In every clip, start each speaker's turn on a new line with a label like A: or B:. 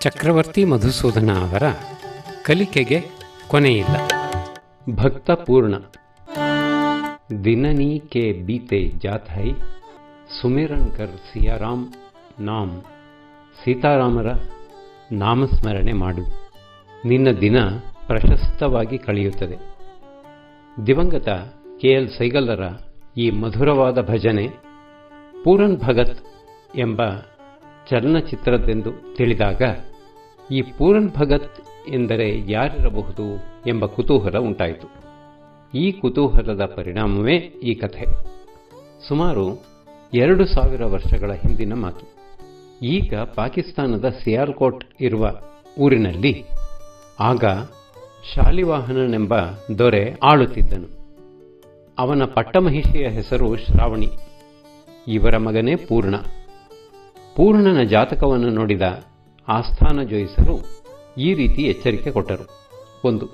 A: ಚಕ್ರವರ್ತಿ ಮಧುಸೂದನ ಅವರ ಕಲಿಕೆಗೆ ಕೊನೆಯಿಲ್ಲ. ಭಕ್ತ ಪೂರ್ಣ. ದಿನನಿ ಕೆ ಬೀತೆ ಜಾಥೈ ಹೈ ಸುಮಿರನ್ ಕರ್ ಸಿಯಾರಾಮ್ ನಾಮ್. ಸೀತಾರಾಮರ ನಾಮಸ್ಮರಣೆ ಮಾಡು. ನಿನ್ನ ದಿನ ಪ್ರಶಸ್ತವಾಗಿ ಕಳೆಯುತ್ತದೆ. ದಿವಂಗತ ಕೆ ಎಲ್ ಸೈಗಲ್ಲರ ಈ ಮಧುರವಾದ ಭಜನೆ ಪೂರನ್ ಭಗತ್ ಎಂಬ ಚಲನಚಿತ್ರದೆಂದು ತಿಳಿದಾಗ ಈ ಪೂರನ್ ಭಗತ್ ಎಂದರೆ ಯಾರಿರಬಹುದು ಎಂಬ ಕುತೂಹಲ ಉಂಟಾಯಿತು. ಈ ಕುತೂಹಲದ ಪರಿಣಾಮವೇ ಈ ಕಥೆ. ಸುಮಾರು ಎರಡು ಸಾವಿರ ವರ್ಷಗಳ ಹಿಂದಿನ ಮಾತು. ಈಗ ಪಾಕಿಸ್ತಾನದ ಸಿಯಾಲ್ಕೋಟ್ ಇರುವ ಊರಿನಲ್ಲಿ ಆಗ ಶಾಲಿವಾಹನನೆಂಬ ದೊರೆ ಆಳುತ್ತಿದ್ದನು. ಅವನ ಪಟ್ಟಮಹಿಷಿಯ ಹೆಸರು ಶ್ರಾವಣಿ. ಇವರ ಮಗನೇ ಪೂರ್ಣ. ಪೂರ್ಣನ ಜಾತಕವನ್ನು ನೋಡಿದ ಆಸ್ಥಾನ ಜೋಯಿಸಲು ಈ ರೀತಿ ಎಚ್ಚರಿಕೆ ಕೊಟ್ಟರು. ಒಂದು,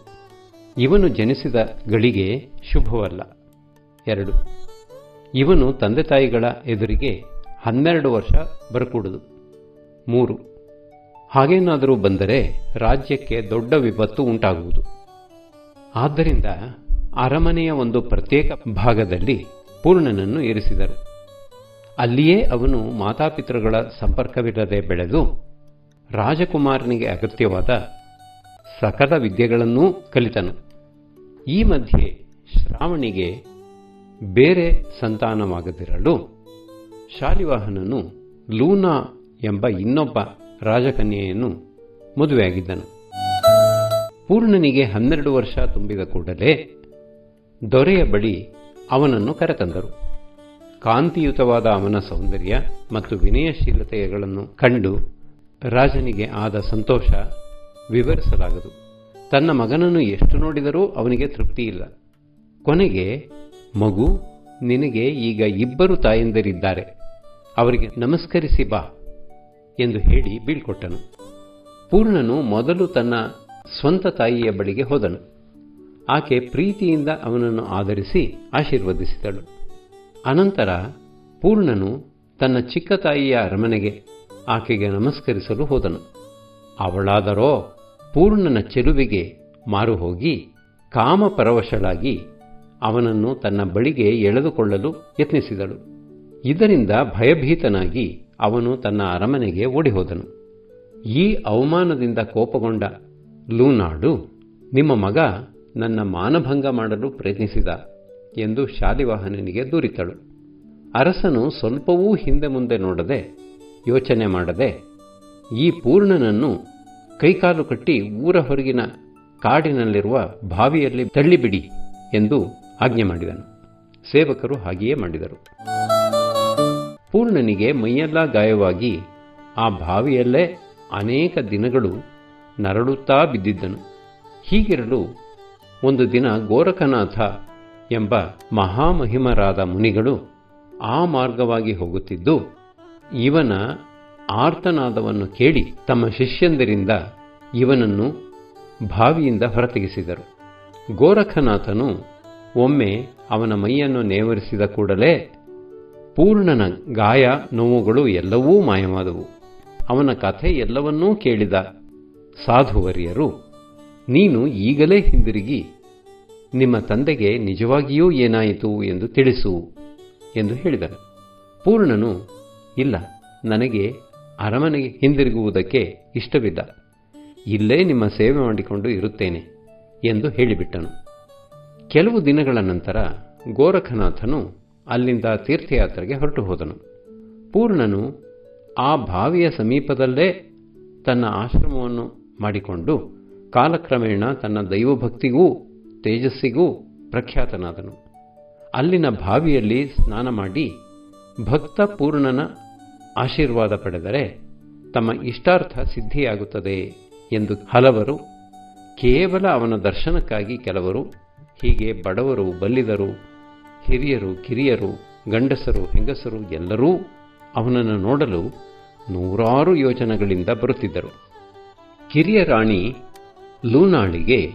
A: ಇವನು ಜನಿಸಿದ ಗಳಿಗೆ ಶುಭವಲ್ಲ. ಎರಡು, ಇವನು ತಂದೆ ತಾಯಿಗಳ ಎದುರಿಗೆ ಹನ್ನೆರಡು ವರ್ಷ ಬರಕೂಡದು. ಮೂರು, ಹಾಗೇನಾದರೂ ಬಂದರೆ ರಾಜ್ಯಕ್ಕೆ ದೊಡ್ಡ ವಿಪತ್ತು ಉಂಟಾಗುವುದು. ಆದ್ದರಿಂದ ಅರಮನೆಯ ಒಂದು ಪ್ರತ್ಯೇಕ ಭಾಗದಲ್ಲಿ ಪೂರ್ಣನನ್ನು ಇರಿಸಿದರು. ಅಲ್ಲಿಯೇ ಅವನು ಮಾತಾಪಿತೃಗಳ ಸಂಪರ್ಕವಿಲ್ಲದೆ ಬೆಳೆದು ರಾಜಕುಮಾರನಿಗೆ ಅಗತ್ಯವಾದ ಸಕಲ ವಿದ್ಯೆಗಳನ್ನೂ ಕಲಿತನು. ಈ ಮಧ್ಯೆ ಶ್ರಾವಣಿಗೆ ಬೇರೆ ಸಂತಾನವಾಗದಿರಲು ಶಾಲಿವಾಹನನು ಲೂನಾ ಎಂಬ ಇನ್ನೊಬ್ಬ ರಾಜಕನ್ಯೆಯನ್ನು ಮದುವೆಯಾಗಿದ್ದನು. ಪೂರ್ಣನಿಗೆ ಹನ್ನೆರಡು ವರ್ಷ ತುಂಬಿದ ಕೂಡಲೇ ದೊರೆಯ ಬಳಿ ಅವನನ್ನು ಕರೆತಂದರು. ಕಾಂತಿಯುತವಾದ ಅವನ ಸೌಂದರ್ಯ ಮತ್ತು ವಿನಯಶೀಲತೆಗಳನ್ನು ಕಂಡು ರಾಜನಿಗೆ ಆದ ಸಂತೋಷ ವಿವರಿಸಲಾಗದು. ತನ್ನ ಮಗನನ್ನು ಎಷ್ಟು ನೋಡಿದರೂ ಅವನಿಗೆ ತೃಪ್ತಿಯಿಲ್ಲ ಕೊನೆಗೆ, ಮಗು, ನಿನಗೆ ಈಗ ಇಬ್ಬರು ತಾಯಂದಿರಿದ್ದಾರೆ. ಅವರಿಗೆ ನಮಸ್ಕರಿಸಿ ಬಾ ಎಂದು ಹೇಳಿ ಬೀಳ್ಕೊಟ್ಟನು. ಪೂರ್ಣನು ಮೊದಲು ತನ್ನ ಸ್ವಂತ ತಾಯಿಯ ಬಳಿಗೆ ಹೋದನು. ಆಕೆ ಪ್ರೀತಿಯಿಂದ ಅವನನ್ನು ಆಧರಿಸಿ ಆಶೀರ್ವದಿಸಿದಳು. ಅನಂತರ ಪೂರ್ಣನು ತನ್ನ ಚಿಕ್ಕ ತಾಯಿಯ ಅರಮನೆಗೆ ಆಕೆಗೆ ನಮಸ್ಕರಿಸಲು ಹೋದನು. ಅವಳಾದರೋ ಪೂರ್ಣನ ಚೆಲುವಿಗೆ ಮಾರು ಹೋಗಿ ಕಾಮಪರವಶಳಾಗಿ ಅವನನ್ನು ತನ್ನ ಬಳಿಗೆ ಎಳೆದುಕೊಳ್ಳಲು ಯತ್ನಿಸಿದಳು. ಇದರಿಂದ ಭಯಭೀತನಾಗಿ ಅವನು ತನ್ನ ಅರಮನೆಗೆ ಓಡಿಹೋದನು. ಈ ಅವಮಾನದಿಂದ ಕೋಪಗೊಂಡ ಲೂನಾಡು, ನಿಮ್ಮ ಮಗ ನನ್ನ ಮಾನಭಂಗ ಮಾಡಲು ಪ್ರಯತ್ನಿಸಿದ ಎಂದು ಶಾಲಿವಾಹನನಿಗೆ ದೂರಿತಳು ಅರಸನು ಸ್ವಲ್ಪವೂ ಹಿಂದೆ ಮುಂದೆ ನೋಡದೆ ಯೋಚನೆ ಮಾಡದೆ ಈ ಪೂರ್ಣನನ್ನು ಕೈಕಾಲು ಕಟ್ಟಿ ಊರ ಹೊರಗಿನ ಕಾಡಿನಲ್ಲಿರುವ ಬಾವಿಯಲ್ಲಿ ತಳ್ಳಿಬಿಡಿ ಎಂದು ಆಜ್ಞೆ ಮಾಡಿದನು. ಸೇವಕರು ಹಾಗೆಯೇ ಮಾಡಿದರು. ಪೂರ್ಣನಿಗೆ ಮೈಯೆಲ್ಲ ಗಾಯವಾಗಿ ಆ ಬಾವಿಯಲ್ಲೇ ಅನೇಕ ದಿನಗಳು ನರಳುತ್ತಾ ಬಿದ್ದಿದ್ದನು. ಹೀಗಿರಲು ಒಂದು ದಿನ ಗೋರಖನಾಥ ಎಂಬ ಮಹಾಮಹಿಮರಾದ ಮುನಿಗಳು ಆ ಮಾರ್ಗವಾಗಿ ಹೋಗುತ್ತಿದ್ದು ಇವನ ಆರ್ತನಾದವನ್ನು ಕೇಳಿ ತಮ್ಮ ಶಿಷ್ಯಂದರಿಂದ ಇವನನ್ನು ಬಾವಿಯಿಂದ ಹೊರತೆಗೆಸಿದರು. ಗೋರಖನಾಥನು ಒಮ್ಮೆ ಅವನ ಮೈಯನ್ನು ನೇವರಿಸಿದ ಕೂಡಲೇ ಪೂರ್ಣನ ಗಾಯ ನೋವುಗಳು ಎಲ್ಲವೂ ಮಾಯವಾದವು. ಅವನ ಕಥೆ ಎಲ್ಲವನ್ನೂ ಕೇಳಿದ ಸಾಧುವರಿಯರು, ನೀನು ಈಗಲೇ ಹಿಂದಿರುಗಿ, ನಿಮ್ಮ ತಂದೆಗೆ ನಿಜವಾಗಿಯೂ ಏನಾಯಿತು ಎಂದು ತಿಳಿಸು ಎಂದು ಹೇಳಿದನು ಪೂರ್ಣನು ಇಲ್ಲ, ನನಗೆ ಅರಮನೆಗೆ ಹಿಂದಿರುಗುವುದಕ್ಕೆ ಇಷ್ಟವಿಲ್ಲ. ಇಲ್ಲೇ ನಿಮ್ಮ ಸೇವೆ ಮಾಡಿಕೊಂಡು ಇರುತ್ತೇನೆ ಎಂದು ಹೇಳಿಬಿಟ್ಟನು. ಕೆಲವು ದಿನಗಳ ನಂತರ ಗೋರಖನಾಥನು ಅಲ್ಲಿಂದ ತೀರ್ಥಯಾತ್ರೆಗೆ ಹೊರಟು ಹೋದನು. ಪೂರ್ಣನು ಆ ಬಾವಿಯ ಸಮೀಪದಲ್ಲೇ ತನ್ನ ಆಶ್ರಮವನ್ನು ಮಾಡಿಕೊಂಡು ಕಾಲಕ್ರಮೇಣ ತನ್ನ ದೈವಭಕ್ತಿಗೂ ತೇಜಸ್ಸಿಗೂ ಪ್ರಖ್ಯಾತನಾದನು. ಅಲ್ಲಿನ ಬಾವಿಯಲ್ಲಿ ಸ್ನಾನ ಮಾಡಿ ಭಕ್ತ ಪೂರ್ಣನ ಆಶೀರ್ವಾದ ಪಡೆದರೆ ತಮ್ಮ ಇಷ್ಟಾರ್ಥ ಸಿದ್ಧಿಯಾಗುತ್ತದೆ ಎಂದು ಹಲವರು, ಕೇವಲ ಅವನ ದರ್ಶನಕ್ಕಾಗಿ ಕೆಲವರು, ಹೀಗೆ ಬಡವರು, ಬಲ್ಲಿದರು, ಹಿರಿಯರು, ಕಿರಿಯರು, ಗಂಡಸರು, ಹೆಂಗಸರು ಎಲ್ಲರೂ ಅವನನ್ನು ನೋಡಲು ನೂರಾರು ಯೋಜನೆಗಳಿಂದ ಬರುತ್ತಿದ್ದರು. ಕಿರಿಯ ರಾಣಿ ಲೂನಾಳಿಗೆ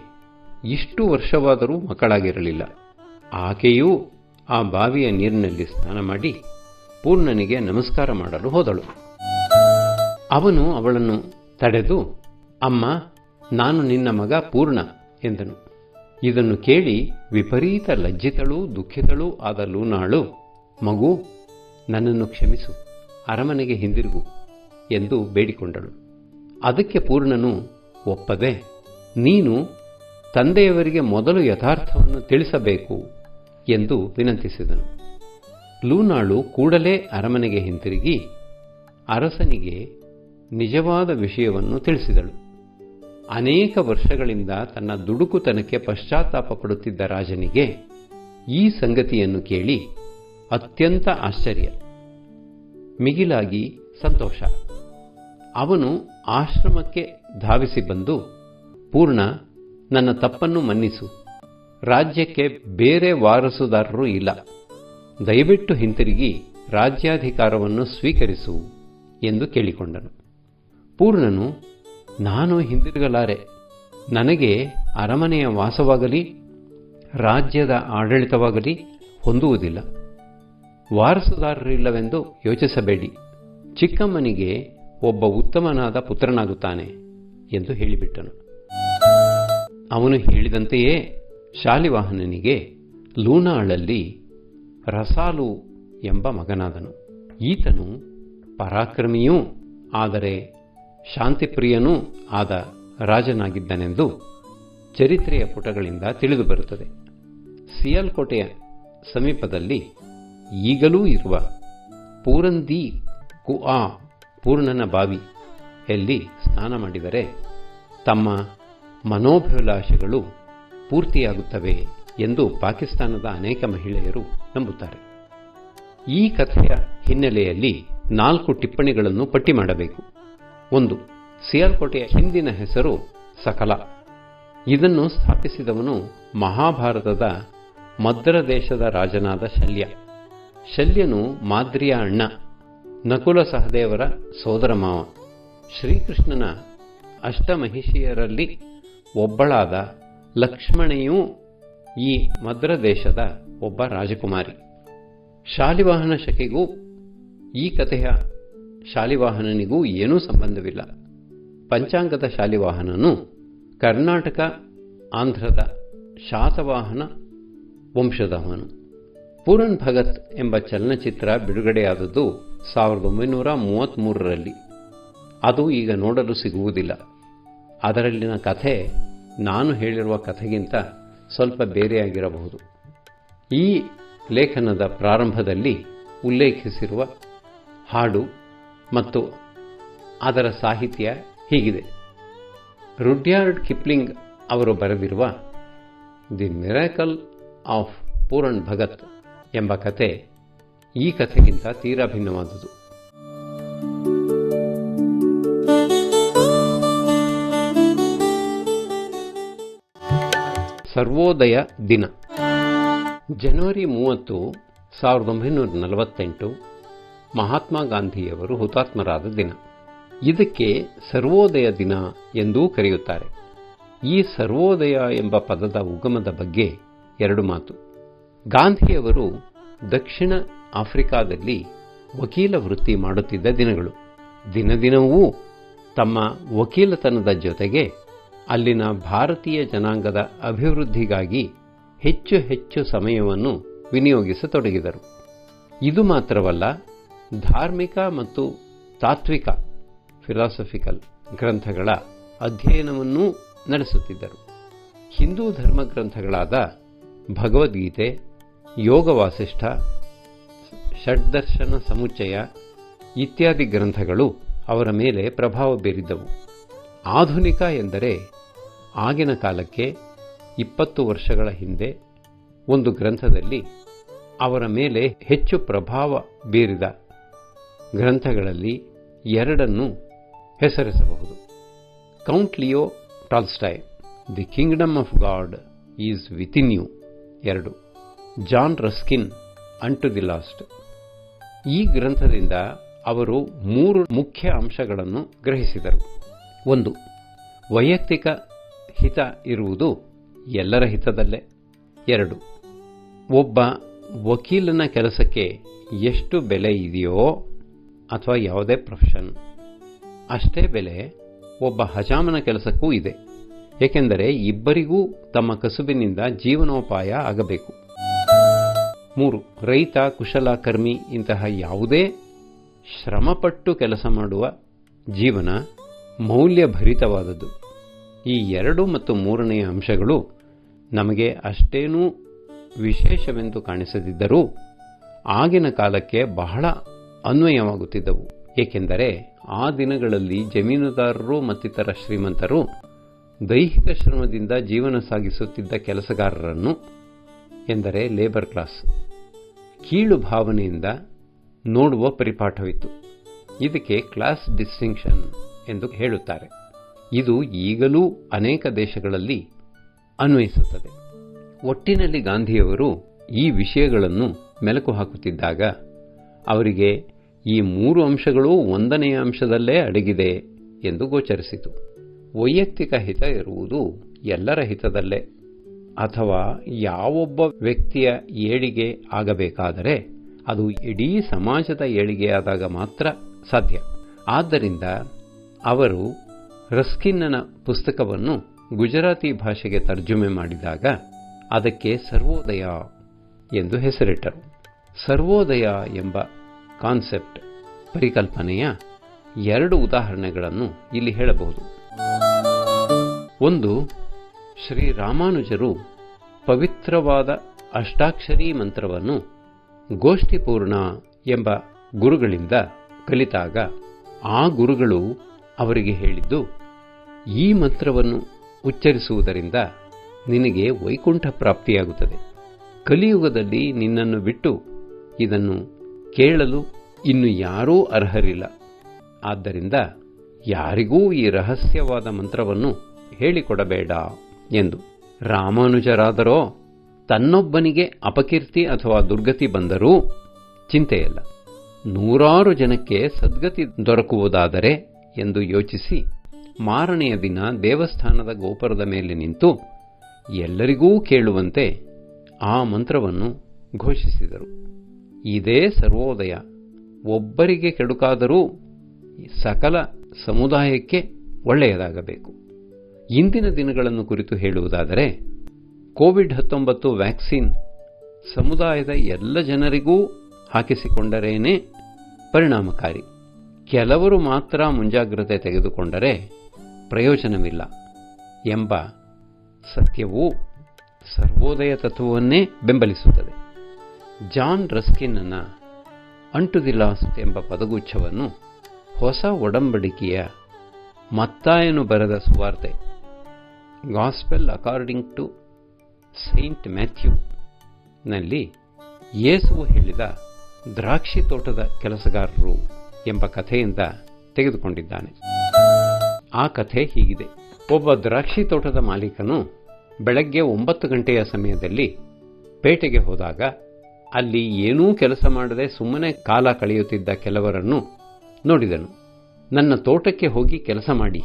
A: ಇಷ್ಟು ವರ್ಷವಾದರೂ ಮಕ್ಕಳಾಗಿರಲಿಲ್ಲ. ಆಕೆಯೂ ಆ ಬಾವಿಯ ನೀರಿನಲ್ಲಿ ಸ್ನಾನ ಮಾಡಿ ಪೂರ್ಣನಿಗೆ ನಮಸ್ಕಾರ ಮಾಡಲು ಹೋದಳು. ಅವನು ಅವಳನ್ನು ತಡೆದು, ಅಮ್ಮ, ನಾನು ನಿನ್ನ ಮಗ ಪೂರ್ಣ ಎಂದನು. ಇದನ್ನು ಕೇಳಿ ವಿಪರೀತ ಲಜ್ಜಿತಳೂ ದುಃಖಿತಳೂ ಆದ ಲೂನಾಳು, ಮಗು, ನನ್ನನ್ನು ಕ್ಷಮಿಸು, ಅರಮನೆಗೆ ಹಿಂದಿರುಗು ಎಂದು ಬೇಡಿಕೊಂಡಳು. ಅದಕ್ಕೆ ಪೂರ್ಣನು, ಒಪ್ಪದೆ, ನೀನು ತಂದೆಯವರಿಗೆ ಮೊದಲು ಯಥಾರ್ಥವನ್ನು ತಿಳಿಸಬೇಕು ಎಂದು ವಿನಂತಿಸಿದನು. ಲೂನಾಳು ಕೂಡಲೇ ಅರಮನೆಗೆ ಹಿಂತಿರುಗಿ ಅರಸನಿಗೆ ನಿಜವಾದ ವಿಷಯವನ್ನು ತಿಳಿಸಿದಳು. ಅನೇಕ ವರ್ಷಗಳಿಂದ ತನ್ನ ದುಡುಕುತನಕ್ಕೆ ಪಶ್ಚಾತ್ತಾಪ ಪಡುತ್ತಿದ್ದ ರಾಜನಿಗೆ ಈ ಸಂಗತಿಯನ್ನು ಕೇಳಿ ಅತ್ಯಂತ ಆಶ್ಚರ್ಯ. ಮಿಗಿಲಾಗಿ ಸಂತೋಷ. ಅವನು ಆಶ್ರಮಕ್ಕೆ ಧಾವಿಸಿ ಬಂದು, ಪೂರ್ಣ, ನನ್ನ ತಪ್ಪನ್ನು ಮನ್ನಿಸು. ರಾಜ್ಯಕ್ಕೆ ಬೇರೆ ವಾರಸುದಾರರು ಇಲ್ಲ. ದಯವಿಟ್ಟು ಹಿಂತಿರುಗಿ ರಾಜ್ಯಾಧಿಕಾರವನ್ನು ಸ್ವೀಕರಿಸು ಎಂದು ಕೇಳಿಕೊಂಡನು. ಪೂರ್ಣನು, ನಾನು ಹಿಂದಿರುಗಲಾರೆ. ನನಗೆ ಅರಮನೆಯ ವಾಸವಾಗಲಿ, ರಾಜ್ಯದ ಆಡಳಿತವಾಗಲಿ ಹೊಂದುವುದಿಲ್ಲ. ವಾರಸುದಾರರಿಲ್ಲವೆಂದು ಯೋಚಿಸಬೇಡಿ. ಚಿಕ್ಕಮ್ಮನಿಗೆ ಒಬ್ಬ ಉತ್ತಮನಾದ ಪುತ್ರನಾಗುತ್ತಾನೆ ಎಂದು ಹೇಳಿಬಿಟ್ಟನು. ಅವನು ಹೇಳಿದಂತೆಯೇ ಶಾಲಿವಾಹನನಿಗೆ ಲೂನಾಳಲ್ಲಿ ರಸಾಲು ಎಂಬ ಮಗನಾದನು. ಈತನು ಪರಾಕ್ರಮಿಯೂ ಆದರೆ ಶಾಂತಿಪ್ರಿಯನೂ ಆದ ರಾಜನಾಗಿದ್ದನೆಂದು ಚರಿತ್ರೆಯ ಪುಟಗಳಿಂದ ತಿಳಿದುಬರುತ್ತದೆ ಸಿಯಲ್ಕೋಟೆಯ ಸಮೀಪದಲ್ಲಿ ಈಗಲೂ ಇರುವ ಪೂರಂದಿ ಕುಆ ಪೂರ್ಣನ ಬಾವಿ ಎಲ್ಲಿ ಸ್ನಾನ ಮಾಡಿದರೆ ತಮ್ಮ ಮನೋಭಿಲಾಷೆಗಳು ಪೂರ್ತಿಯಾಗುತ್ತವೆ ಎಂದು ಪಾಕಿಸ್ತಾನದ ಅನೇಕ ಮಹಿಳೆಯರು ನಂಬುತ್ತಾರೆ. ಈ ಕಥೆಯ ಹಿನ್ನೆಲೆಯಲ್ಲಿ ನಾಲ್ಕು ಟಿಪ್ಪಣಿಗಳನ್ನು ಪಟ್ಟಿ ಮಾಡಬೇಕು. ಒಂದು, ಸಿಯಾಲ್ಕೋಟೆಯ ಹಿಂದಿನ ಹೆಸರು ಸಕಲ. ಇದನ್ನು ಸ್ಥಾಪಿಸಿದವನು ಮಹಾಭಾರತದ ಮದ್ರ ದೇಶದ ರಾಜನಾದ ಶಲ್ಯ. ಶಲ್ಯನು ಮಾದ್ರಿಯ ಅಣ್ಣ, ನಕುಲ ಸಹದೇವರ ಸೋದರ ಮಾವ. ಶ್ರೀಕೃಷ್ಣನ ಅಷ್ಟಮಹಿಷಿಯರಲ್ಲಿ ಒಬ್ಬಳಾದ ಲಕ್ಷ್ಮಣೆಯೂ ಈ ಮದ್ರ ದೇಶದ ಒಬ್ಬ ರಾಜಕುಮಾರಿ. ಶಾಲಿವಾಹನ ಶಕೆಗೂ ಈ ಕಥೆಯ ಶಾಲಿವಾಹನನಿಗೂ ಏನೂ ಸಂಬಂಧವಿಲ್ಲ. ಪಂಚಾಂಗದ ಶಾಲಿವಾಹನನು ಕರ್ನಾಟಕ, ಆಂಧ್ರದ ಶಾತವಾಹನ ವಂಶದವನು. ಪೂರನ್ ಭಗತ್ ಎಂಬ ಚಲನಚಿತ್ರ ಬಿಡುಗಡೆಯಾದದ್ದು ಸಾವಿರದ ಒಂಬೈನೂರ ಮೂವತ್ತ್ಮೂರರಲ್ಲಿ ಅದು ಈಗ ನೋಡಲು ಸಿಗುವುದಿಲ್ಲ. ಅದರಲ್ಲಿನ ಕಥೆ ನಾನು ಹೇಳಿರುವ ಕಥೆಗಿಂತ ಸ್ವಲ್ಪ ಬೇರೆಯಾಗಿರಬಹುದು ಈ ಲೇಖನದ ಪ್ರಾರಂಭದಲ್ಲಿ ಉಲ್ಲೇಖಿಸಿರುವ ಹಾಡು ಮತ್ತು ಅದರ ಸಾಹಿತ್ಯ ಹೀಗಿದೆ. ರುಡ್ಯಾರ್ಡ್ ಕಿಪ್ಲಿಂಗ್ ಅವರು ಬರೆದಿರುವ the miracle of Puran Bhagat ಎಂಬ ಕತೆ ಈ ಕಥೆಗಿಂತ ತೀರಾ ಭಿನ್ನವಾದುದು. ಸರ್ವೋದಯ ದಿನ. ಜನವರಿ ಮೂವತ್ತು, ಸಾವಿರದ ಒಂಬೈನೂರ ನಲವತ್ತೆಂಟು, ಮಹಾತ್ಮ ಗಾಂಧಿಯವರು ಹುತಾತ್ಮರಾದ ದಿನ. ಇದಕ್ಕೆ ಸರ್ವೋದಯ ದಿನ ಎಂದೂ ಕರೆಯುತ್ತಾರೆ. ಈ ಸರ್ವೋದಯ ಎಂಬ ಪದದ ಉಗಮದ ಬಗ್ಗೆ ಎರಡು ಮಾತು. ಗಾಂಧಿಯವರು ದಕ್ಷಿಣ ಆಫ್ರಿಕಾದಲ್ಲಿ ವಕೀಲ ವೃತ್ತಿ ಮಾಡುತ್ತಿದ್ದ ದಿನಗಳು. ದಿನದಿನವೂ ತಮ್ಮ ವಕೀಲತನದ ಜೊತೆಗೆ ಅಲ್ಲಿನ ಭಾರತೀಯ ಜನಾಂಗದ ಅಭಿವೃದ್ಧಿಗಾಗಿ ಹೆಚ್ಚು ಹೆಚ್ಚು ಸಮಯವನ್ನು ವಿನಿಯೋಗಿಸತೊಡಗಿದರು. ಇದು ಮಾತ್ರವಲ್ಲ, ಧಾರ್ಮಿಕ ಮತ್ತು ತಾತ್ವಿಕ ಫಿಲಾಸಫಿಕಲ್ ಗ್ರಂಥಗಳ ಅಧ್ಯಯನವನ್ನೂ ನಡೆಸುತ್ತಿದ್ದರು. ಹಿಂದೂ ಧರ್ಮ ಗ್ರಂಥಗಳಾದ ಭಗವದ್ಗೀತೆ ಯೋಗ ವಾಸಿಷ್ಠ ಷಡ್ದರ್ಶನ ಸಮುಚ್ಚಯ ಇತ್ಯಾದಿ ಗ್ರಂಥಗಳು ಅವರ ಮೇಲೆ ಪ್ರಭಾವ ಬೀರಿದ್ದವು. ಆಧುನಿಕ ಎಂದರೆ ಆಗಿನ ಕಾಲಕ್ಕೆ ಇಪ್ಪತ್ತು ವರ್ಷಗಳ ಹಿಂದೆ ಒಂದು ಗ್ರಂಥದಲ್ಲಿ ಅವರ ಮೇಲೆ ಹೆಚ್ಚು ಪ್ರಭಾವ ಬೀರಿದ ಗ್ರಂಥಗಳಲ್ಲಿ ಎರಡನ್ನು ಹೆಸರಿಸಬಹುದು. Count Leo Tolstoy, the kingdom of God is within you ಎರಡು, John Ruskin, unto the last ಈ ಗ್ರಂಥದಿಂದ ಅವರು ಮೂರು ಮುಖ್ಯ ಅಂಶಗಳನ್ನು ಗ್ರಹಿಸಿದರು. ಒಂದು, ವೈಯಕ್ತಿಕ ಹಿತ ಇರುವುದು ಎಲ್ಲರ ಹಿತದಲ್ಲೇ. ಎರಡು, ಒಬ್ಬ ವಕೀಲನ ಕೆಲಸಕ್ಕೆ ಎಷ್ಟು ಬೆಲೆ ಇದೆಯೋ ಅಥವಾ ಯಾವುದೇ ಪ್ರೊಫೆಷನ್ ಅಷ್ಟೇ ಬೆಲೆ ಒಬ್ಬ ಹಜಾಮನ ಕೆಲಸಕ್ಕೂ ಇದೆ. ಏಕೆಂದರೆ ಇಬ್ಬರಿಗೂ ತಮ್ಮ ಕಸುಬಿನಿಂದ ಜೀವನೋಪಾಯ ಆಗಬೇಕು. ಮೂರು, ರೈತ ಕುಶಲಕರ್ಮಿ ಇಂತಹ ಯಾವುದೇ ಶ್ರಮಪಟ್ಟು ಕೆಲಸ ಮಾಡುವ ಜೀವನ ಮೌಲ್ಯಭರಿತವಾದದ್ದು. ಈ ಎರಡು ಮತ್ತು ಮೂರನೆಯ ಅಂಶಗಳು ನಮಗೆ ಅಷ್ಟೇನೂ ವಿಶೇಷವೆಂದು ಕಾಣಿಸದಿದ್ದರೂ ಆಗಿನ ಕಾಲಕ್ಕೆ ಬಹಳ ಅನ್ವಯವಾಗುತ್ತಿದ್ದವು. ಏಕೆಂದರೆ ಆ ದಿನಗಳಲ್ಲಿ ಜಮೀನುದಾರರು ಮತ್ತಿತರ ಶ್ರೀಮಂತರು ದೈಹಿಕ ಶ್ರಮದಿಂದ ಜೀವನ ಸಾಗಿಸುತ್ತಿದ್ದ ಕೆಲಸಗಾರರನ್ನು ಎಂದರೆ ಲೇಬರ್ ಕ್ಲಾಸ್ ಕೀಳು ಭಾವನೆಯಿಂದ ನೋಡುವ ಪರಿಪಾಠವಿತ್ತು. ಇದಕ್ಕೆ ಕ್ಲಾಸ್ ಡಿಸ್ಟಿಂಕ್ಷನ್ ಎಂದು ಹೇಳುತ್ತಾರೆ. ಇದು ಈಗಲೂ ಅನೇಕ ದೇಶಗಳಲ್ಲಿ ಅನ್ವಯಿಸುತ್ತದೆ. ಒಟ್ಟಿನಲ್ಲಿ ಗಾಂಧಿಯವರು ಈ ವಿಷಯಗಳನ್ನು ಮೆಲುಕು ಹಾಕುತ್ತಿದ್ದಾಗ ಅವರಿಗೆ ಈ ಮೂರು ಅಂಶಗಳು ಒಂದನೆಯ ಅಂಶದಲ್ಲೇ ಅಡಗಿದೆ ಎಂದು ಗೋಚರಿಸಿತು. ವೈಯಕ್ತಿಕ ಹಿತ ಇರುವುದು ಎಲ್ಲರ ಹಿತದಲ್ಲೇ. ಅಥವಾ ಯಾವೊಬ್ಬ ವ್ಯಕ್ತಿಯ ಏಳಿಗೆ ಆಗಬೇಕಾದರೆ ಅದು ಇಡೀ ಸಮಾಜದ ಏಳಿಗೆಯಾದಾಗ ಮಾತ್ರ ಸಾಧ್ಯ. ಆದ್ದರಿಂದ ಅವರು ರಸ್ಕಿನ್ನನ ಪುಸ್ತಕವನ್ನು ಗುಜರಾತಿ ಭಾಷೆಗೆ ತರ್ಜುಮೆ ಮಾಡಿದಾಗ ಅದಕ್ಕೆ ಸರ್ವೋದಯ ಎಂದು ಹೆಸರಿಟ್ಟರು. ಸರ್ವೋದಯ ಎಂಬ ಕಾನ್ಸೆಪ್ಟ್ ಪರಿಕಲ್ಪನೆಯ ಎರಡು ಉದಾಹರಣೆಗಳನ್ನು ಇಲ್ಲಿ ಹೇಳಬಹುದು. ಒಂದು ಶ್ರೀರಾಮಾನುಜರು ಪವಿತ್ರವಾದ ಅಷ್ಟಾಕ್ಷರಿ ಮಂತ್ರವನ್ನು ಗೋಷ್ಠಿಪೂರ್ಣ ಎಂಬ ಗುರುಗಳಿಂದ ಕಲಿತಾಗ ಆ ಗುರುಗಳು ಅವರಿಗೆ ಹೇಳಿದ್ದು, ಈ ಮಂತ್ರವನ್ನು ಉಚ್ಚರಿಸುವುದರಿಂದ ನಿನಗೆ ವೈಕುಂಠ ಪ್ರಾಪ್ತಿಯಾಗುತ್ತದೆ. ಕಲಿಯುಗದಲ್ಲಿ ನಿನ್ನನ್ನು ಬಿಟ್ಟು ಇದನ್ನು ಕೇಳಲು ಇನ್ನು ಯಾರೂ ಅರ್ಹರಿಲ್ಲ. ಆದ್ದರಿಂದ ಯಾರಿಗೂ ಈ ರಹಸ್ಯವಾದ ಮಂತ್ರವನ್ನು ಹೇಳಿಕೊಡಬೇಡ ಎಂದು. ರಾಮಾನುಜರಾದರೋ, ತನ್ನೊಬ್ಬನಿಗೆ ಅಪಕೀರ್ತಿ ಅಥವಾ ದುರ್ಗತಿ ಬಂದರೂ ಚಿಂತೆಯಲ್ಲ. ನೂರಾರು ಜನಕ್ಕೆ ಸದ್ಗತಿ ದೊರಕುವುದಾದರೆ ಎಂದು ಯೋಚಿಸಿ ಮಾರನೆಯ ದಿನ ದೇವಸ್ಥಾನದ ಗೋಪುರದ ಮೇಲೆ ನಿಂತು ಎಲ್ಲರಿಗೂ ಕೇಳುವಂತೆ ಆ ಮಂತ್ರವನ್ನು ಘೋಷಿಸಿದರು. ಇದೇ ಸರ್ವೋದಯ. ಒಬ್ಬರಿಗೆ ಕೆಡುಕಾದರೂ ಸಕಲ ಸಮುದಾಯಕ್ಕೆ ಒಳ್ಳೆಯದಾಗಬೇಕು. ಇಂದಿನ ದಿನಗಳನ್ನು ಕುರಿತು ಹೇಳುವುದಾದರೆ, ಕೋವಿಡ್ ಹತ್ತೊಂಬತ್ತು ವ್ಯಾಕ್ಸಿನ್ ಸಮುದಾಯದ ಎಲ್ಲ ಜನರಿಗೂ ಹಾಕಿಸಿಕೊಂಡರೇನೇ ಪರಿಣಾಮಕಾರಿ. ಕೆಲವರು ಮಾತ್ರ ಮುಂಜಾಗ್ರತೆ ತೆಗೆದುಕೊಂಡರೆ ಪ್ರಯೋಜನವಿಲ್ಲ ಎಂಬ ಸತ್ಯವು ಸರ್ವೋದಯ ತತ್ವವನ್ನೇ ಬೆಂಬಲಿಸುತ್ತದೆ. ಜಾನ್ ರಸ್ಕಿನ್ನ ಅಂಟು ದಿ ಲಾಸ್ಟ್ ಎಂಬ ಪದಗುಚ್ಛವನ್ನು ಹೊಸ ಒಡಂಬಡಿಕೆಯ ಮತ್ತಾಯನು ಬರೆದ ಸುವಾರ್ತೆ, gospel according to Saint Matthew, ನಲ್ಲಿ ಯೇಸುವು ಹೇಳಿದ ದ್ರಾಕ್ಷಿ ತೋಟದ ಕೆಲಸಗಾರರು ಎಂಬ ಕಥೆಯಿಂದ ತೆಗೆದುಕೊಂಡಿದ್ದಾನೆ. ಆ ಕಥೆ ಹೀಗಿದೆ. ಒಬ್ಬ ದ್ರಾಕ್ಷಿ ತೋಟದ ಮಾಲೀಕನು ಬೆಳಗ್ಗೆ ಒಂಬತ್ತು ಗಂಟೆಯ ಸಮಯದಲ್ಲಿ ಪೇಟೆಗೆ ಹೋದಾಗ ಅಲ್ಲಿ ಏನೂ ಕೆಲಸ ಮಾಡದೆ ಸುಮ್ಮನೆ ಕಾಲ ಕಳೆಯುತ್ತಿದ್ದ ಕೆಲವರನ್ನು ನೋಡಿದನು. ನನ್ನ ತೋಟಕ್ಕೆ ಹೋಗಿ ಕೆಲಸ ಮಾಡಿ.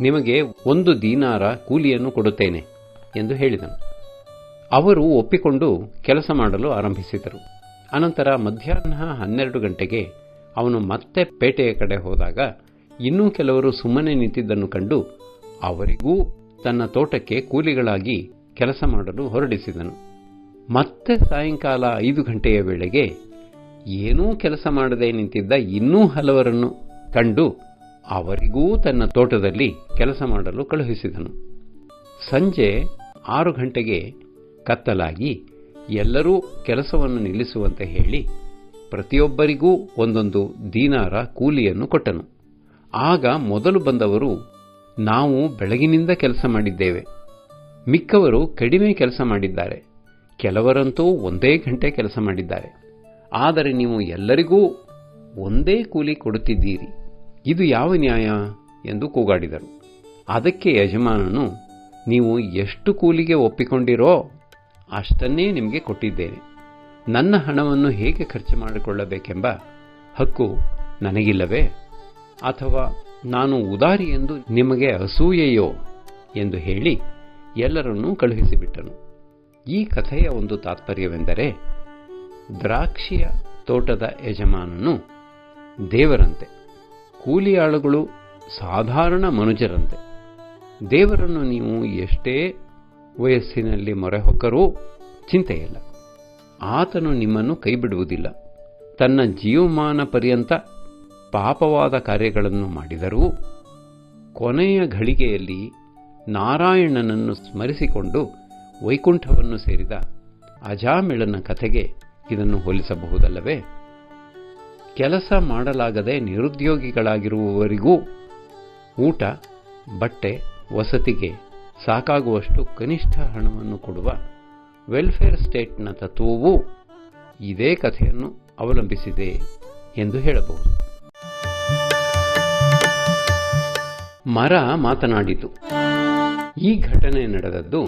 A: ನಿಮಗೆ ಒಂದು ದೀನಾರ ಕೂಲಿಯನ್ನು ಕೊಡುತ್ತೇನೆ ಎಂದು ಹೇಳಿದನು. ಅವರು ಒಪ್ಪಿಕೊಂಡು ಕೆಲಸ ಮಾಡಲು ಆರಂಭಿಸಿದರು. ಅನಂತರ ಮಧ್ಯಾಹ್ನ ಹನ್ನೆರಡು ಗಂಟೆಗೆ ಅವನು ಮತ್ತೆ ಪೇಟೆಯ ಕಡೆ ಹೋದಾಗ ಇನ್ನೂ ಕೆಲವರು ಸುಮ್ಮನೆ ನಿಂತಿದ್ದನ್ನು ಕಂಡು ಅವರಿಗೂ ತನ್ನ ತೋಟಕ್ಕೆ ಕೂಲಿಗಳಾಗಿ ಕೆಲಸ ಮಾಡಲು ಹೊರಡಿಸಿದನು. ಮತ್ತೆ ಸಾಯಂಕಾಲ ಐದು ಗಂಟೆಯ ವೇಳೆಗೆ ಏನೂ ಕೆಲಸ ಮಾಡದೆ ನಿಂತಿದ್ದ ಇನ್ನೂ ಹಲವರನ್ನು ಕಂಡು ಅವರಿಗೂ ತನ್ನ ತೋಟದಲ್ಲಿ ಕೆಲಸ ಮಾಡಲು ಕಳುಹಿಸಿದನು. ಸಂಜೆ ಆರು ಗಂಟೆಗೆ ಕತ್ತಲಾಗಿ ಎಲ್ಲರೂ ಕೆಲಸವನ್ನು ನಿಲ್ಲಿಸುವಂತೆ ಹೇಳಿ ಪ್ರತಿಯೊಬ್ಬರಿಗೂ ಒಂದೊಂದು ದೀನಾರ ಕೂಲಿಯನ್ನು ಕೊಟ್ಟನು. ಆಗ ಮೊದಲು ಬಂದವರು, ನಾವು ಬೆಳಗಿನಿಂದ ಕೆಲಸ ಮಾಡಿದ್ದೇವೆ. ಮಿಕ್ಕವರು ಕಡಿಮೆ ಕೆಲಸ ಮಾಡಿದ್ದಾರೆ. ಕೆಲವರಂತೂ ಒಂದೇ ಗಂಟೆ ಕೆಲಸ ಮಾಡಿದ್ದಾರೆ. ಆದರೆ ನೀವು ಎಲ್ಲರಿಗೂ ಒಂದೇ ಕೂಲಿ ಕೊಡುತ್ತಿದ್ದೀರಿ. ಇದು ಯಾವ ನ್ಯಾಯ? ಎಂದು ಕೂಗಾಡಿದರು. ಅದಕ್ಕೆ ಯಜಮಾನನು, ನೀವು ಎಷ್ಟು ಕೂಲಿಗೆ ಒಪ್ಪಿಕೊಂಡಿರೋ ಅಷ್ಟನ್ನೇ ನಿಮಗೆ ಕೊಟ್ಟಿದ್ದೇನೆ. ನನ್ನ ಹಣವನ್ನು ಹೇಗೆ ಖರ್ಚು ಮಾಡಿಕೊಳ್ಳಬೇಕೆಂಬ ಹಕ್ಕು ನನಗಿಲ್ಲವೇ? ಅಥವಾ ನಾನು ಉದಾರಿ ಎಂದು ನಿಮಗೆ ಅಸೂಯೆಯೋ ಎಂದು ಹೇಳಿ ಎಲ್ಲರನ್ನೂ ಕಳುಹಿಸಿಬಿಟ್ಟನು. ಈ ಕಥೆಯ ಒಂದು ತಾತ್ಪರ್ಯವೆಂದರೆ ದ್ರಾಕ್ಷಿಯ ತೋಟದ ಯಜಮಾನನು ದೇವರಂತೆ. ಕೂಲಿಯಾಳುಗಳು ಸಾಧಾರಣ ಮನುಜರಂತೆ. ದೇವರನ್ನು ನೀವು ಎಷ್ಟೇ ವಯಸ್ಸಿನಲ್ಲಿ ಮೊರೆ ಹೊಕ್ಕರೂ ಚಿಂತೆಯಿಲ್ಲ. ಆತನು ನಿಮ್ಮನ್ನು ಕೈಬಿಡುವುದಿಲ್ಲ. ತನ್ನ ಜೀವಮಾನ ಪರ್ಯಂತ ಪಾಪವಾದ ಕಾರ್ಯಗಳನ್ನು ಮಾಡಿದರೂ ಕೊನೆಯ ಘಳಿಗೆಯಲ್ಲಿ ನಾರಾಯಣನನ್ನು ಸ್ಮರಿಸಿಕೊಂಡು ವೈಕುಂಠವನ್ನು ಸೇರಿದ ಅಜಾಮಿಳನ ಕಥೆಗೆ ಇದನ್ನು ಹೋಲಿಸಬಹುದಲ್ಲವೇ? ಕೆಲಸ ಮಾಡಲಾಗದೆ ನಿರುದ್ಯೋಗಿಗಳಾಗಿರುವವರಿಗೂ ಊಟ, ಬಟ್ಟೆ, ವಸತಿಗೆ ಸಾಕಾಗುವಷ್ಟು ಕನಿಷ್ಠ ಹಣವನ್ನು ಕೊಡುವ ವೆಲ್ಫೇರ್ ಸ್ಟೇಟ್ನ ತತ್ವವು ಇದೇ ಕಥೆಯನ್ನು ಅವಲಂಬಿಸಿದೆ ಎಂದು ಹೇಳಬಹುದು. ಮರ ಮಾತನಾಡಿತು. ಈ ಘಟನೆ ನಡೆದದ್ದು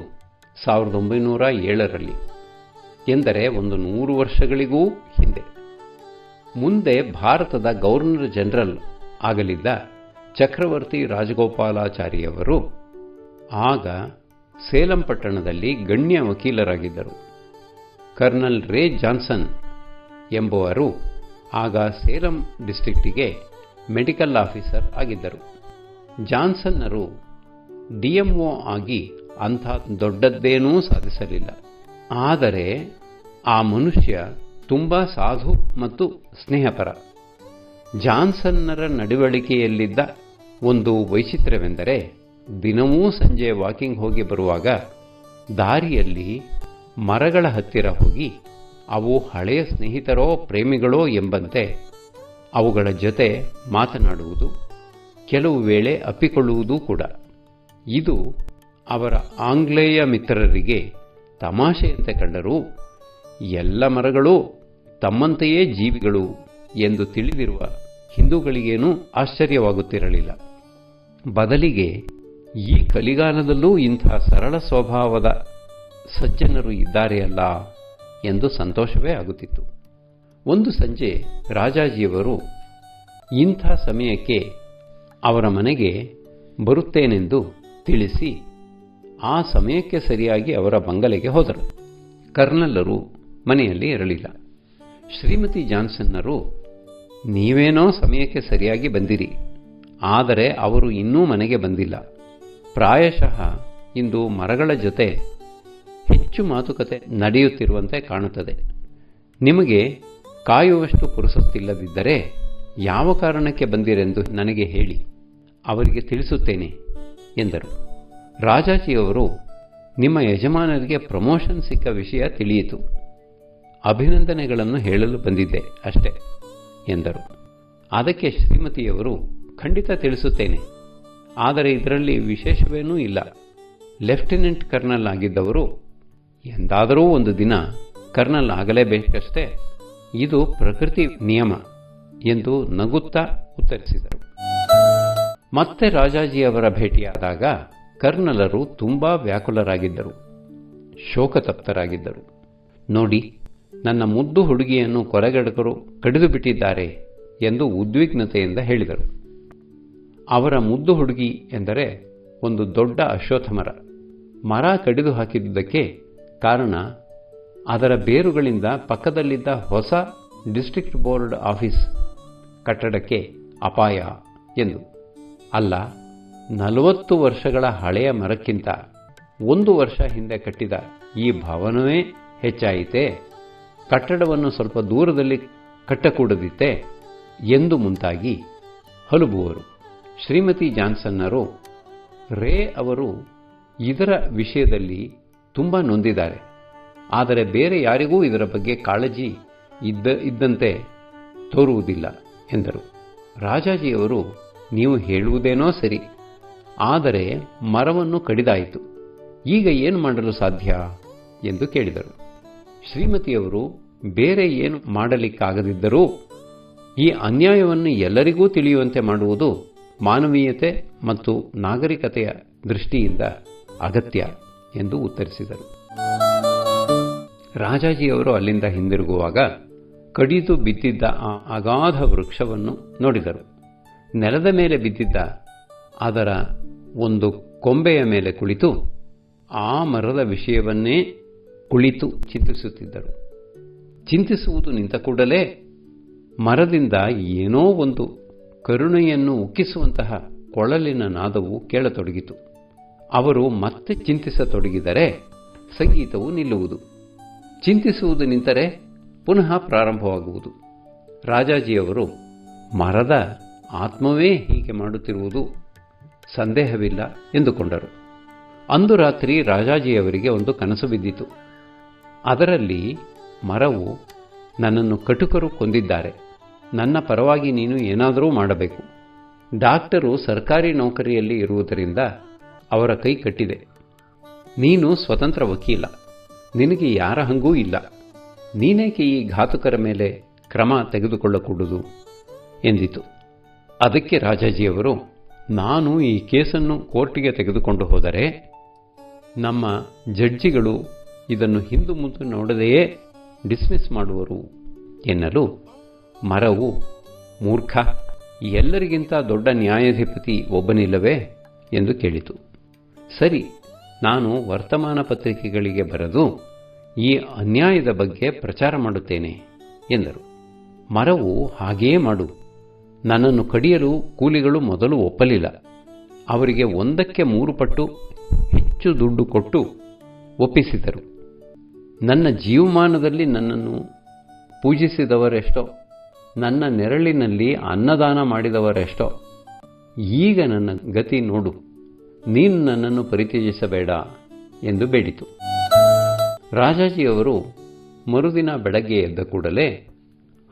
A: ಸಾವಿರದ ಒಂಬೈನೂರ ಏಳರಲ್ಲಿ, ಎಂದರೆ ಒಂದು ನೂರು ವರ್ಷಗಳಿಗೂ ಹಿಂದೆ. ಮುಂದೆ ಭಾರತದ ಗವರ್ನರ್ ಜನರಲ್ ಆಗಲಿದ್ದ ಚಕ್ರವರ್ತಿ ರಾಜಗೋಪಾಲಾಚಾರಿಯವರು ಆಗ ಸೇಲಂ ಪಟ್ಟಣದಲ್ಲಿ ಗಣ್ಯ ವಕೀಲರಾಗಿದ್ದರು. ಕರ್ನಲ್ ರೇ ಜಾನ್ಸನ್ ಎಂಬುವರು ಆಗ ಸೇಲಂ ಡಿಸ್ಟ್ರಿಕ್ಟಿಗೆ ಮೆಡಿಕಲ್ ಆಫೀಸರ್ ಆಗಿದ್ದರು. ಜಾನ್ಸನ್ನರು ಡಿಎಂಒ ಆಗಿ ಅಂಥ ದೊಡ್ಡದ್ದೇನೂ ಸಾಧಿಸಲಿಲ್ಲ. ಆದರೆ ಆ ಮನುಷ್ಯ ತುಂಬ ಸಾಧು ಮತ್ತು ಸ್ನೇಹಪರ. ಜಾನ್ಸನ್ನರ ನಡವಳಿಕೆಯಲ್ಲಿದ್ದ ಒಂದು ವೈಚಿತ್ರ್ಯವೆಂದರೆ ದಿನವೂ ಸಂಜೆ ವಾಕಿಂಗ್ ಹೋಗಿ ಬರುವಾಗ ದಾರಿಯಲ್ಲಿ ಮರಗಳ ಹತ್ತಿರ ಹೋಗಿ ಅವು ಹಳೆಯ ಸ್ನೇಹಿತರೋ ಪ್ರೇಮಿಗಳೋ ಎಂಬಂತೆ ಅವುಗಳ ಜೊತೆ ಮಾತನಾಡುವುದು ಕೆಲವು ವೇಳೆ ಅಪ್ಪಿಕೊಳ್ಳುವುದೂ ಕೂಡ. ಇದು ಅವರ ಆಂಗ್ಲೇಯ ಮಿತ್ರರಿಗೆ ತಮಾಷೆಯಂತೆ ಕಂಡರೂ ಎಲ್ಲ ಮರಗಳು ತಮ್ಮಂತೆಯೇ ಜೀವಿಗಳು ಎಂದು ತಿಳಿದಿರುವ ಹಿಂದೂಗಳಿಗೇನೂ ಆಶ್ಚರ್ಯವಾಗುತ್ತಿರಲಿಲ್ಲ. ಬದಲಿಗೆ ಈ ಕಲಿಗಾಲದಲ್ಲೂ ಇಂಥ ಸರಳ ಸ್ವಭಾವದ ಸಜ್ಜನರು ಇದ್ದಾರೆಯಲ್ಲ ಎಂದು ಸಂತೋಷವೇ ಆಗುತ್ತಿತ್ತು. ಒಂದು ಸಂಜೆ ರಾಜಾಜಿಯವರು ಇಂಥ ಸಮಯಕ್ಕೆ ಅವರ ಮನೆಗೆ ಬರುತ್ತೇನೆಂದು ತಿಳಿಸಿ ಆ ಸಮಯಕ್ಕೆ ಸರಿಯಾಗಿ ಅವರ ಬಂಗಲೆಗೆ ಹೋದರು. ಕರ್ನಲ್ಲರು ಮನೆಯಲ್ಲಿ ಇರಲಿಲ್ಲ. ಶ್ರೀಮತಿ ಜಾನ್ಸನ್ನರು, ನೀವೇನೋ ಸಮಯಕ್ಕೆ ಸರಿಯಾಗಿ ಬಂದಿರಿ, ಆದರೆ ಅವರು ಇನ್ನೂ ಮನೆಗೆ ಬಂದಿಲ್ಲ. ಪ್ರಾಯಶಃ ಇಂದು ಮರಗಳ ಜೊತೆ ಹೆಚ್ಚು ಮಾತುಕತೆ ನಡೆಯುತ್ತಿರುವಂತೆ ಕಾಣುತ್ತದೆ. ನಿಮಗೆ ಕಾಯುವಷ್ಟು ಪುರುಸೊತ್ತಿಲ್ಲದಿದ್ದರೆ ಯಾವ ಕಾರಣಕ್ಕೆ ಬಂದಿರೆಂದು ನನಗೆ ಹೇಳಿ, ಅವರಿಗೆ ತಿಳಿಸುತ್ತೇನೆ, ಎಂದರು. ರಾಜಾಜಿಯವರು ನಿಮ್ಮ ಯಜಮಾನರಿಗೆ ಪ್ರಮೋಷನ್ ಸಿಕ್ಕ ವಿಷಯ ತಿಳಿಯಿತು. ಅಭಿನಂದನೆಗಳನ್ನು ಹೇಳಲು ಬಂದಿದ್ದೆ ಅಷ್ಟೆ, ಎಂದರು. ಅದಕ್ಕೆ ಶ್ರೀಮತಿಯವರು ಖಂಡಿತ ತಿಳಿಸುತ್ತೇನೆ ಆದರೆ ಇದರಲ್ಲಿ ವಿಶೇಷವೇನೂ ಇಲ್ಲ. ಲೆಫ್ಟಿನೆಂಟ್ ಕರ್ನಲ್ ಆಗಿದ್ದವರು ಎಂದಾದರೂ ಒಂದು ದಿನ ಕರ್ನಲ್ ಆಗಲೇಬೇಕಷ್ಟೇ, ಇದು ಪ್ರಕೃತಿ ನಿಯಮ ಎಂದು ನಗುತ್ತಾ ಉತ್ತರಿಸಿದರು. ಮತ್ತೆ ರಾಜಾಜಿಯವರ ಭೇಟಿಯಾದಾಗ ಕರ್ನಲರು ತುಂಬಾ ವ್ಯಾಕುಲರಾಗಿದ್ದರು, ಶೋಕತಪ್ತರಾಗಿದ್ದರು. ನೋಡಿ, ನನ್ನ ಮುದ್ದು ಹುಡುಗಿಯನ್ನು ಕೊಲೆಗಡಕರು ಕಡಿದು ಬಿಟ್ಟಿದ್ದಾರೆ ಎಂದು ಉದ್ವಿಗ್ನತೆಯಿಂದ ಹೇಳಿದರು. ಅವರ ಮುದ್ದು ಹುಡುಗಿ ಎಂದರೆ ಒಂದು ದೊಡ್ಡ ಅಶ್ವತ್ಥ ಮರ. ಮರ ಕಡಿದು ಹಾಕಿದ್ದುದಕ್ಕೆ ಕಾರಣ ಅದರ ಬೇರುಗಳಿಂದ ಪಕ್ಕದಲ್ಲಿದ್ದ ಹೊಸ ಡಿಸ್ಟ್ರಿಕ್ಟ್ ಬೋರ್ಡ್ ಆಫೀಸ್ ಕಟ್ಟಡಕ್ಕೆ ಅಪಾಯ ಎಂದು. ಅಲ್ಲ, ನಲವತ್ತು ವರ್ಷಗಳ ಹಳೆಯ ಮರಕ್ಕಿಂತ ಒಂದು ವರ್ಷ ಹಿಂದೆ ಕಟ್ಟಿದ ಈ ಭವನವೇ ಹೆಚ್ಚಾಯಿತೆ, ಕಟ್ಟಡವನ್ನು ಸ್ವಲ್ಪ ದೂರದಲ್ಲಿ ಕಟ್ಟಕೂಡದಿತ್ತೆ ಎಂದು ಮುಂತಾಗಿ ಹಲುಬುವರು. ಶ್ರೀಮತಿ ಜಾನ್ಸನ್ನರು ರೇ ಅವರು ಇದರ ವಿಷಯದಲ್ಲಿ ತುಂಬ ನೊಂದಿದ್ದಾರೆ. ಆದರೆ ಬೇರೆ ಯಾರಿಗೂ ಇದರ ಬಗ್ಗೆ ಕಾಳಜಿ ಇದ್ದ, ಇದ್ದಂತೆ ತೋರುವುದಿಲ್ಲ ಎಂದರು. ರಾಜಾಜಿಯವರು, ನೀವು ಹೇಳುವುದೇನೋ ಸರಿ, ಆದರೆ ಮರವನ್ನು ಕಡಿದಾಯಿತು. ಈಗ ಏನು ಮಾಡಲು ಸಾಧ್ಯ? ಎಂದು ಕೇಳಿದರು. ಶ್ರೀಮತಿಯವರು, ಬೇರೆ ಏನು ಮಾಡಲಿಕ್ಕಾಗದಿದ್ದರೂ ಈ ಅನ್ಯಾಯವನ್ನು ಎಲ್ಲರಿಗೂ ತಿಳಿಯುವಂತೆ ಮಾಡುವುದು ಮಾನವೀಯತೆ ಮತ್ತು ನಾಗರಿಕತೆಯ ದೃಷ್ಟಿಯಿಂದ ಅಗತ್ಯ ಎಂದು ಉತ್ತರಿಸಿದರು. ರಾಜಾಜಿಯವರು ಅಲ್ಲಿಂದ ಹಿಂದಿರುಗುವಾಗ ಕಡಿದು ಬಿದ್ದಿದ್ದ ಆ ಅಗಾಧ ವೃಕ್ಷವನ್ನು ನೋಡಿದರು. ನೆಲದ ಮೇಲೆ ಬಿದ್ದಿದ್ದ ಅದರ ಒಂದು ಕೊಂಬೆಯ ಮೇಲೆ ಕುಳಿತು ಆ ಮರದ ವಿಷಯವನ್ನೇ ಕುಳಿತು ಚಿಂತಿಸುತ್ತಿದ್ದರು. ಚಿಂತಿಸುವುದು ನಿಂತ ಕೂಡಲೇ ಮರದಿಂದ ಏನೋ ಒಂದು ಕರುಣೆಯನ್ನು ಉಕ್ಕಿಸುವಂತಹ ಕೊಳಲಿನ ನಾದವು ಕೇಳತೊಡಗಿತು. ಅವರು ಮತ್ತೆ ಚಿಂತಿಸತೊಡಗಿದರೆ ಸಂಗೀತವು ನಿಲ್ಲುವುದು. ಚಿಂತಿಸುವುದು ನಿಂತರೆ ಪುನಃ ಪ್ರಾರಂಭವಾಗುವುದು. ರಾಜಾಜಿಯವರು, ಮರದ ಆತ್ಮವೇ ಹೀಗೆ ಮಾಡುತ್ತಿರುವುದು ಸಂದೇಹವಿಲ್ಲ ಎಂದುಕೊಂಡರು. ಅಂದು ರಾತ್ರಿ ರಾಜಾಜಿಯವರಿಗೆ ಒಂದು ಕನಸು ಬಿದ್ದಿತು. ಅದರಲ್ಲಿ ಮರವು ನನ್ನನ್ನು ಕಟುಕರು ಕೊಂದಿದ್ದಾರೆ. ನನ್ನ ಪರವಾಗಿ ನೀನು ಏನಾದರೂ ಮಾಡಬೇಕು. ಡಾಕ್ಟರು ಸರ್ಕಾರಿ ನೌಕರಿಯಲ್ಲಿ ಇರುವುದರಿಂದ ಅವರ ಕೈ ಕಟ್ಟಿದೆ. ನೀನು ಸ್ವತಂತ್ರ ವಕೀಲ. ನಿನಗೆ ಯಾರ ಹಂಗೂ ಇಲ್ಲ. ನೀನೇಕೆ ಈ ಘಾತುಕರ ಮೇಲೆ ಕ್ರಮ ತೆಗೆದುಕೊಳ್ಳಕೂಡುದು? ಎಂದಿತು. ಅದಕ್ಕೆ ರಾಜಾಜಿಯವರು, ನಾನು ಈ ಕೇಸನ್ನು ಕೋರ್ಟಿಗೆ ತೆಗೆದುಕೊಂಡು ಹೋದರೆ ನಮ್ಮ ಜಡ್ಜಿಗಳು ಇದನ್ನು ಹಿಂದು ಮುಂದೆ ನೋಡದೆಯೇ ಡಿಸ್ಮಿಸ್ ಮಾಡುವರು ಎನ್ನಲು ಮರವು, ಮೂರ್ಖ, ಎಲ್ಲರಿಗಿಂತ ದೊಡ್ಡ ನ್ಯಾಯಾಧಿಪತಿ ಒಬ್ಬನಿಲ್ಲವೇ ಎಂದು ಕೇಳಿತು. ಸರಿ, ನಾನು ವರ್ತಮಾನ ಪತ್ರಿಕೆಗಳಿಗೆ ಬರೆದು ಈ ಅನ್ಯಾಯದ ಬಗ್ಗೆ ಪ್ರಚಾರ ಮಾಡುತ್ತೇನೆ ಎಂದರು. ಮರವು ಹಾಗೇ ಮಾಡು. ನನ್ನನ್ನು ಕಡಿಯಲು ಕೂಲಿಗಳು ಮೊದಲು ಒಪ್ಪಲಿಲ್ಲ. ಅವರಿಗೆ ಒಂದಕ್ಕೆ ಮೂರು ಪಟ್ಟು ಹೆಚ್ಚು ದುಡ್ಡು ಕೊಟ್ಟು ಒಪ್ಪಿಸಿದರು. ನನ್ನ ಜೀವಮಾನದಲ್ಲಿ ನನ್ನನ್ನು ಪೂಜಿಸಿದವರೆಷ್ಟೋ ನನ್ನ ನೆರಳಿನಲ್ಲಿ ಅನ್ನದಾನ ಮಾಡಿದವರೆಷ್ಟೋ? ಈಗ ನನ್ನ ಗತಿ ನೋಡು. ನೀನು ನನ್ನನ್ನು ಪರಿತ್ಯಜಿಸಬೇಡ ಎಂದು ಬೇಡಿತು. ರಾಜಾಜಿಯವರು ಮರುದಿನ ಬೆಳಗ್ಗೆ ಎದ್ದ ಕೂಡಲೇ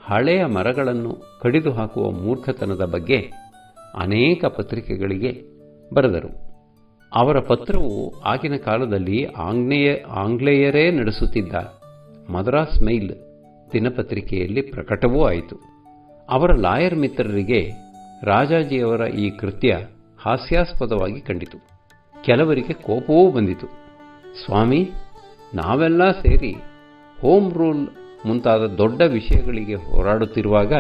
A: ಹಳೆಯ ಮರಗಳನ್ನು ಕಡಿದು ಹಾಕುವ ಮೂರ್ಖತನದ ಬಗ್ಗೆ ಅನೇಕ ಪತ್ರಿಕೆಗಳಿಗೆ ಬರೆದರು. ಅವರ ಪತ್ರವು ಆಗಿನ ಕಾಲದಲ್ಲಿ ಆಂಗ್ಲೇಯ ಆಂಗ್ಲೇಯರೇ ನಡೆಸುತ್ತಿದ್ದ ಮದ್ರಾಸ್ ಮೈಲ್ ದಿನಪತ್ರಿಕೆಯಲ್ಲಿ ಪ್ರಕಟವೂ ಆಯಿತು. ಅವರ ಲಾಯರ್ ಮಿತ್ರರಿಗೆ ರಾಜಾಜಿಯವರ ಈ ಕೃತ್ಯ ಹಾಸ್ಯಾಸ್ಪದವಾಗಿ ಕಂಡಿತು. ಕೆಲವರಿಗೆ ಕೋಪವೂ ಬಂದಿತು. ಸ್ವಾಮಿ, ನಾವೆಲ್ಲ ಸೇರಿ ಹೋಮ್ ರೂಲ್ ಮುಂತಾದ ದೊಡ್ಡ ವಿಷಯಗಳಿಗೆ ಹೋರಾಡುತ್ತಿರುವಾಗ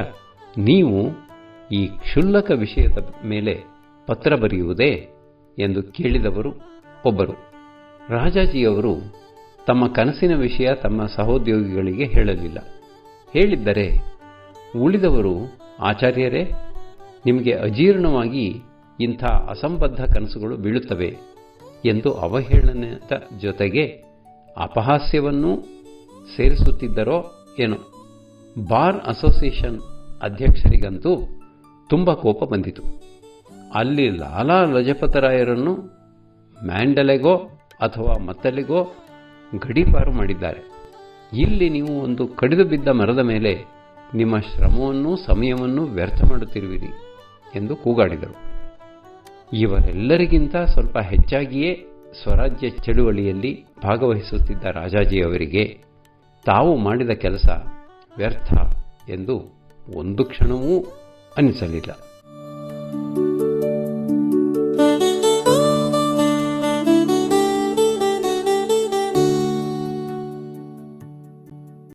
A: ನೀವು ಈ ಕ್ಷುಲ್ಲಕ ವಿಷಯದ ಮೇಲೆ ಪತ್ರ ಬರೆಯುವುದೇ ಎಂದು ಕೇಳಿದವರು ಒಬ್ಬರು. ರಾಜಾಜಿಯವರು ತಮ್ಮ ಕನಸಿನ ವಿಷಯ ತಮ್ಮ ಸಹೋದ್ಯೋಗಿಗಳಿಗೆ ಹೇಳಲಿಲ್ಲ. ಹೇಳಿದ್ದರೆ, ಉಳಿದವರು ಆಚಾರ್ಯರೇ, ನಿಮಗೆ ಅಜೀರ್ಣವಾಗಿ ಇಂಥ ಅಸಂಬದ್ಧ ಕನಸುಗಳು ಬೀಳುತ್ತವೆ ಎಂದು ಅವಹೇಳನದ ಜೊತೆಗೆ ಅಪಹಾಸ್ಯವನ್ನೂ ಸೇರಿಸುತ್ತಿದ್ದರೋ ಏನೋ. ಬಾರ್ ಅಸೋಸಿಯೇಷನ್ ಅಧ್ಯಕ್ಷರಿಗಂತೂ ತುಂಬ ಕೋಪ ಬಂದಿತು. ಅಲ್ಲಿ ಲಾಲಾ ಲಜಪತರಾಯರನ್ನು ಮ್ಯಾಂಡಲೆಗೋ ಅಥವಾ ಮತ್ತಲೆಗೋ ಗಡೀಪಾರು ಮಾಡಿದ್ದಾರೆ. ಇಲ್ಲಿ ನೀವು ಒಂದು ಕಡಿದು ಬಿದ್ದ ಮರದ ಮೇಲೆ ನಿಮ್ಮ ಶ್ರಮವನ್ನು ಸಮಯವನ್ನು ವ್ಯರ್ಥ ಮಾಡುತ್ತಿರುವಿರಿ ಎಂದು ಕೂಗಾಡಿದರು. ಇವರೆಲ್ಲರಿಗಿಂತ ಸ್ವಲ್ಪ ಹೆಚ್ಚಾಗಿಯೇ ಸ್ವರಾಜ್ಯ ಚಳುವಳಿಯಲ್ಲಿ ಭಾಗವಹಿಸುತ್ತಿದ್ದ ರಾಜಾಜಿಯವರಿಗೆ ತಾವು ಮಾಡಿದ ಕೆಲಸ ವ್ಯರ್ಥ ಎಂದು ಒಂದು ಕ್ಷಣವೂ ಅನಿಸಲಿಲ್ಲ.